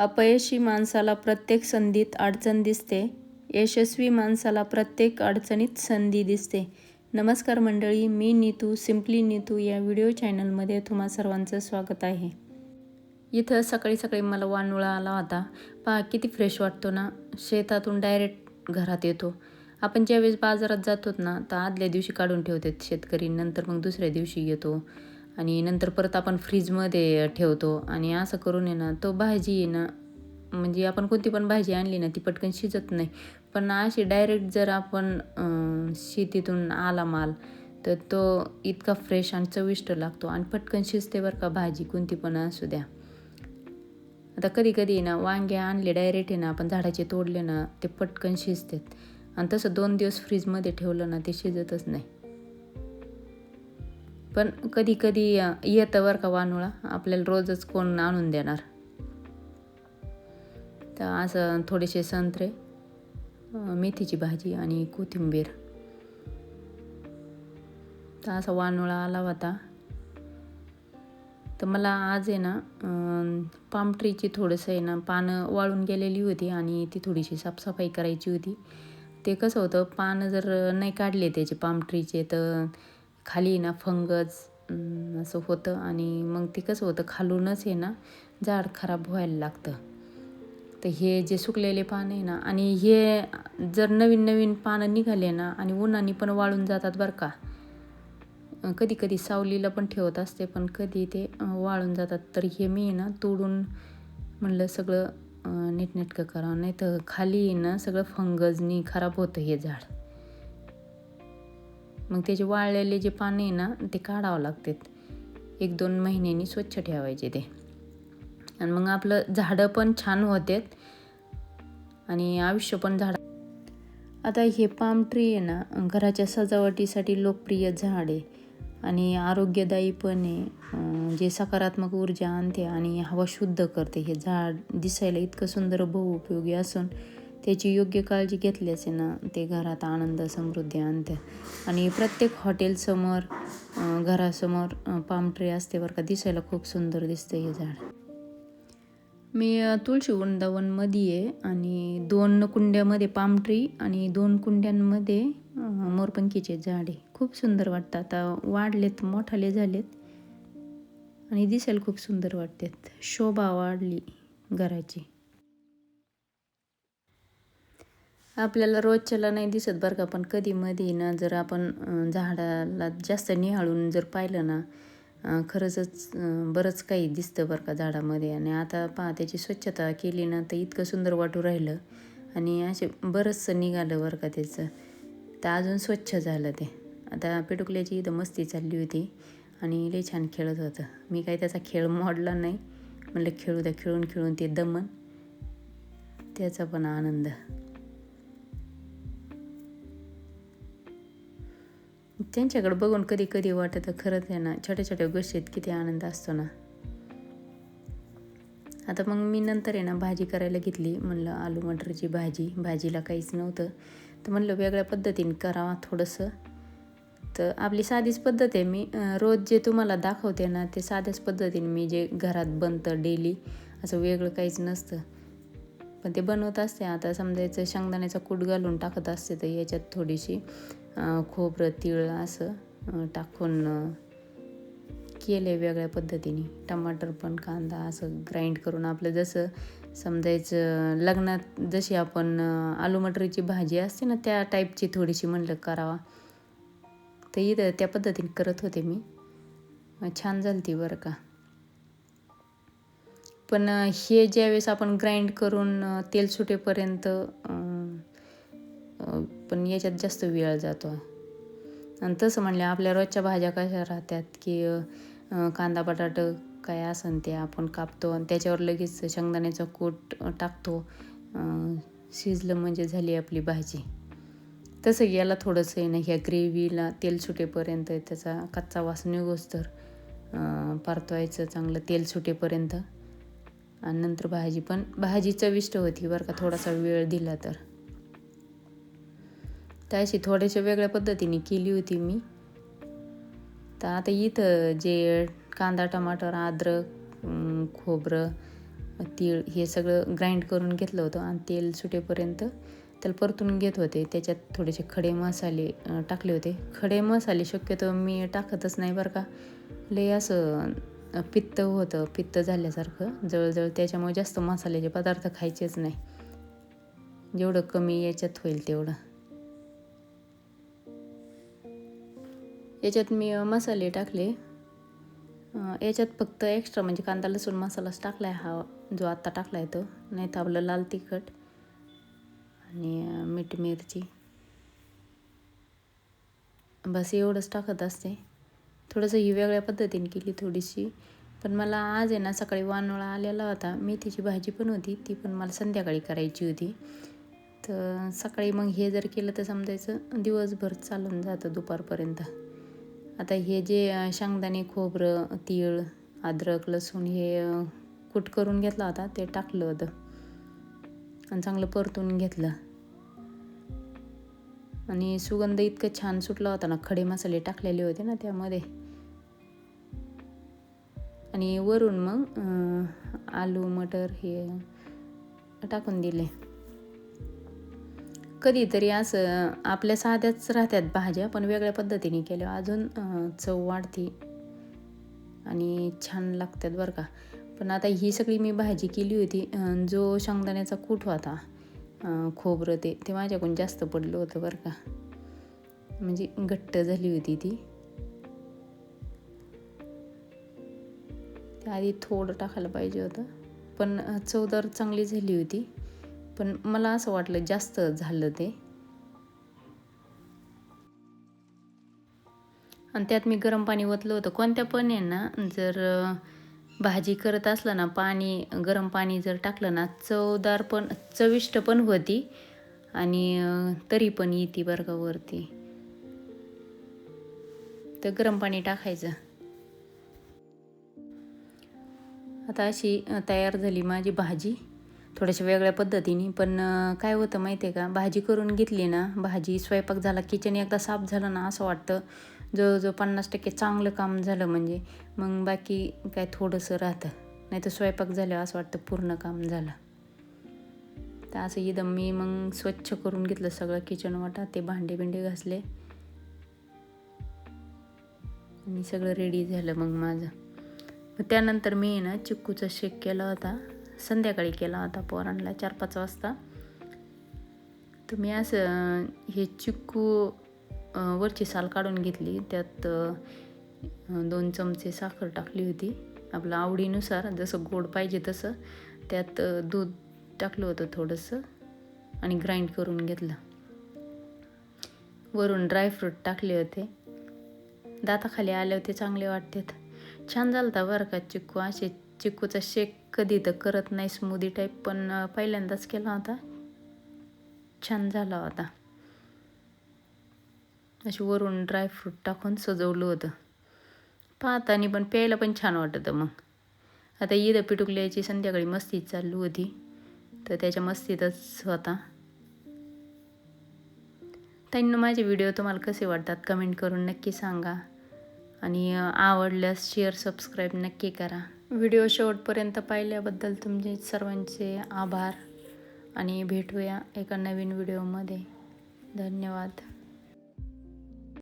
अपयशी माणसाला प्रत्येक संधीत अडचण दिसते. यशस्वी माणसाला प्रत्येक अडचणीत संधी दिसते. नमस्कार मंडळी मी नीतू सिम्पली नीतू या व्हिडिओ चॅनलमध्ये तुम्हा सर्वांचं स्वागत आहे. इथं सकाळी सकाळी मला वानुळा आला होता. पहा किती फ्रेश वाटतो ना? शेतातून डायरेक्ट घरात येतो. आपण ज्यावेळेस बाजारात जातो ना तर आदल्या दिवशी काढून ठेवतात शेतकरी नंतर मग दुसऱ्या दिवशी येतो. आणि नंतर परत आपण फ्रीजमध्ये ठेवतो. आणि असं करून आहे ना तो भाजी आहे ना म्हणजे आपण कोणती पण भाजी आणली ना ती पटकन शिजत नाही. पण अशी डायरेक्ट जर आपण शेतीतून आला माल तर तो इतका फ्रेश आणि चविष्ट लागतो आणि पटकन शिजते बरं का भाजी कोणती पण असू द्या. आता कधी कधी ना वांगे आणले डायरेक्ट आहे ना आपण झाडाचे तोडले ना ते पटकन शिजतात. आणि तसं दोन दिवस फ्रीजमध्ये ठेवलं ना ते शिजतच नाही. पण कधी कधी येतं बरं का वानुळा. आपल्याला रोजच कोण आणून देणार. तर असं थोडेसे संत्रे मेथीची भाजी आणि कोथिंबीर. तर असा वानुळा आला होता. तर मला आज आहे ना पाम ट्रीची थोडंसं आहे ना पानं वाळून गेलेली होती आणि ती थोडीशी साफसफाई करायची होती. ते कसं होतं पानं जर नाही काढले त्याचे पाम ट्रीचे तर खाली ना फंगस असं होतं. आणि मग ते कसं होतं खालूनच आहे ना झाड खराब व्हायला लागतं. तर हे जे सुकलेले पान आहे ना आणि हे जर नवीन नवीन पानं निघाले ना आणि उन्हाने पण वाळून जातात बरं का. कधी कधी सावलीला पण ठेवत असते पण कधी ते वाळून जातात. तर हे मी आहे ना तोडून म्हणलं सगळं नीटनेटकं करावं. नाही तर खाली ना सगळं फंगजनी खराब होतं हे झाड. मग त्याचे वाळलेले जे पाने आहे ना ते काढावं लागतात. एक दोन महिन्यांनी स्वच्छ ठेवायचे ते. आणि मग आपलं झाडं पण छान होतात. आणि आयुष्य पण झाड आता हे पाम ट्री आहे ना घराच्या सजावटीसाठी लोकप्रिय झाड आहे. आणि आरोग्यदायी पण आहे. जे सकारात्मक ऊर्जा आणते आणि हवा शुद्ध करते हे झाड दिसायला इतकं सुंदर बहुउपयोगी असून त्याची योग्य काळजी घेतल्याचे ना ते घरात आनंद समृद्धी आणते. आणि प्रत्येक हॉटेलसमोर घरासमोर पामट्री पाम ट्री असते बरं का दिसायला खूप सुंदर दिसतं हे झाड. मी तुळशी वृंदावनमध्ये आहे आणि दोन कुंड्यामध्ये पाम ट्री आणि दोन कुंड्यांमध्ये मोरपंखीचे झाडे खूप सुंदर वाटतं. आता वाढलेत मोठाले झालेत. आणि दिसायला खूप सुंदर वाटतात. शोभा वाढली घराची. आपल्याला रोजच्याला नाही दिसत बरं का पण कधी मधी ना जर आपण झाडाला जास्त निहाळून जर पाहिलं ना खरंचच बरंच काही दिसतं बरं का झाडामध्ये. आणि आता पहा त्याची स्वच्छता केली ना तर इतकं सुंदर वाटू राहिलं. आणि असे बरंचसं निघालं बरं का त्याचं. तर अजून स्वच्छ झालं ते. आता पेटुकल्याची इथं मस्ती चालली होती आणि लई छान खेळत होतं. मी काही त्याचा खेळ मोडला नाही. म्हणलं खेळू द्या खेळून खेळून ते दमन. त्याचा पण आनंद. त्यांच्याकडे बघून कधी कधी वाटतं खरंच आहे ना छोट्या छोट्या गोष्टीत किती आनंद असतो ना. आता मग मी नंतर आहे ना भाजी करायला घेतली. म्हणलं आलू मटरची भाजी. भाजीला काहीच नव्हतं. तर म्हणलं वेगळ्या पद्धतीने करावा थोडंसं. तर आपली साधीच पद्धत आहे. मी रोज जे तुम्हाला दाखवते ना ते साध्याच पद्धतीने मी जे घरात बनतं डेली असं वेगळं काहीच नसतं. पण ते बनवत असते. आता समजायचं शेंगदाण्याचा कूट घालून टाकत असते तर याच्यात थोडीशी. खोबरं तीळ असं टाकून केले वेगळ्या पद्धतीने. टमाटर पण कांदा असं ग्राइंड करून आपलं जसं समजायचं लग्नात जशी आपण आलू मटरीची भाजी असते ना त्या टाईपची थोडीशी म्हणलं करावा. तर इथं त्या पद्धतीने करत होते मी. छान झाली ती बरं का. पण हे ज्यावेळेस आपण ग्राइंड करून तेल सुटेपर्यंत पण याच्यात जास्त वेळ जातो. आणि तसं म्हणलं आपल्या रोजच्या भाज्या कशा राहतात की कांदा बटाट काय असन ते आपण कापतो आणि त्याच्यावर लगेच शेंगदाण्याचा कूट टाकतो. शिजलं म्हणजे झाली आपली भाजी. तसं याला थोडंसं आहे ना ह्या ग्रेव्हीला तेल सुटेपर्यंत त्याचा कच्चा वास निघोस तर परतवायचं चांगलं तेल सुटेपर्यंत. आणि नंतर भाजी पण भाजी चविष्ट होती बरं का थोडासा वेळ दिला तर. तर अशी थोड्याशा वेगळ्या पद्धतीने केली होती मी. तर आता इथं जे कांदा टमाटर अद्रक खोबरं तीळ हे सगळं ग्राइंड करून घेतलं होतं आणि तेल सुटेपर्यंत त्याला परतून घेत होते. त्याच्यात थोडेसे खडे मसाले टाकले होते. खडे मसाले शक्यतो मी टाकतच नाही बरं का. लय असं पित्त होतं पित्त झाल्यासारखं. जवळजवळ त्याच्यामुळे जास्त मसाल्याचे पदार्थ खायचेच नाही. जेवढं कमी याच्यात होईल तेवढं. याच्यात मी मसाले टाकले. याच्यात फक्त एक्स्ट्रा म्हणजे कांदा लसूण मसालाच टाकला आहे हा जो आत्ता टाकला आहे तो. नाही तर आपलं लाल तिखट आणि मीठ मिरची. बस एवढंच टाकत असते. थोडंसं ही वेगळ्या पद्धतीने केली थोडीशी. पण मला आज आहे ना सकाळी वानोळा आलेला होता. मेथीची भाजी पण होती. ती पण मला संध्याकाळी करायची होती. तर सकाळी मग हे जर केलं तर समजायचं दिवसभर चालून जातं दुपारपर्यंत. आता हे जे शेंगदाणे खोबरं तीळ अद्रक लसूण हे कूट करून घेतला होता ते टाकलं होतं. आणि चांगलं परतून घेतलं. आणि सुगंध इतकं छान सुटला होता ना खडे मसाले टाकलेले होते ना त्यामध्ये. आणि वरून मग आलू मटर हे टाकून दिले. कधीतरी असं आपल्या साध्याच राहतात भाज्या पण वेगळ्या पद्धतीने केल्या. अजून चव वाढते आणि छान लागतात बरं का. पण आता ही सगळी मी भाजी केली होती जो शेंगदाण्याचा कूट होता खोबरं ते ते माझ्याकडून जास्त पडलं होतं बरं का. म्हणजे घट्ट झाली होती ती. त्याआधी थोडं टाकायला पाहिजे होतं पण चवदार चांगली झाली होती. पण मला असं वाटलं जास्त झालं ते. आणि त्यात मी गरम पाणी ओतलं होतं. कोणत्या पण आहे ना जर भाजी करत असलं ना पाणी गरम पाणी जर टाकलं ना चवदार पण चविष्ट पण होती आणि तरी पण येते बरं का वरती. तर गरम पाणी टाकायचं. आता अशी तयार झाली माझी भाजी. थोड्याशा वेगळ्या पद्धतीने. पण काय होतं माहिती आहे का? भाजी करून घेतली ना भाजी स्वयंपाक झाला किचन एकदा साफ झालं ना असं वाटतं. जवळजवळ पन्नास टक्के चांगलं काम झालं म्हणजे. मग बाकी काय थोडंसं राहतं. नाही तर स्वयंपाक झाल्यावर असं वाटतं पूर्ण काम झालं. तर असं एकदम मी मग स्वच्छ करून घेतलं सगळं किचन वाटा ते भांडे बिंडे घासले. आणि सगळं रेडी झालं मग माझं. मग त्यानंतर मी ना चिक्कूचा शेक केला होता. संध्याकाळी केला होता पोरांना चार पाच वाजता तुम्ही असं हे चिक्कू वरची साल काढून घेतली. त्यात दोन चमचे साखर टाकली होती. आपलं आवडीनुसार जसं गोड पाहिजे तसं. त्यात दूध टाकलं होतं थोडंसं आणि ग्राइंड करून घेतलं. वरून ड्रायफ्रूट टाकले होते. दाताखाली आले होते चांगले वाटतात. छान झालं होता बरं का चिक्कू? असे चिक्कूचा शेक कधी तर करत नाही स्मूदी टाईप पण पहिल्यांदाच केला होता. छान झाला होता. अशी वरून ड्रायफ्रूट टाकून सजवलं होतं. पाहतानी पण प्यायला पण छान वाटतं मग. आता ईद पिटुकल्याची संध्याकाळी मस्ती चालू होती. तर त्याच्या मस्तीतच होता. त्यांना माझे व्हिडिओ तुम्हाला कसे वाटतात कमेंट करून नक्की सांगा. आणि आवडल्यास शेअर सबस्क्राईब नक्की करा. व्हिडिओ शेवटपर्यंत पाहिल्याबद्दल तुमचे सर्वांचे आभार आणि भेटूया एका नवीन व्हिडिओमध्ये. धन्यवाद.